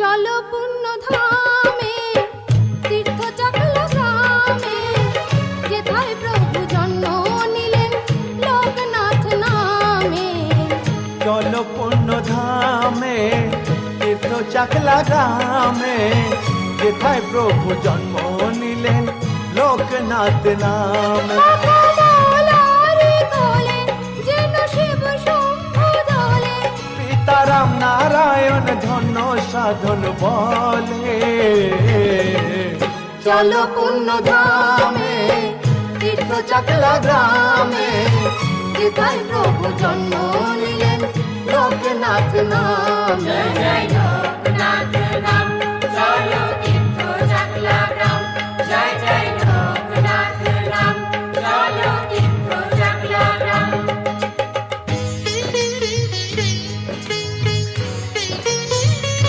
চলো পুণ্য ধামে তীর্থ চাকলা গ্রামে যেথায় প্রভু জন্ম নিলেন লোকনাথ নামে। চল পূর্ণ ধামে তীর্থ চাকলা গ্রামে যেথায় প্রভু জন্ম নিলেন লোকনাথ নামে। সীতারাম নারায়ণ ধন্য সাধন বলে। চলো পূর্ণ ধামে তীর্থ চাকলা গ্রামে প্রভু জন্ম নিলেন লোকনাথ নামে।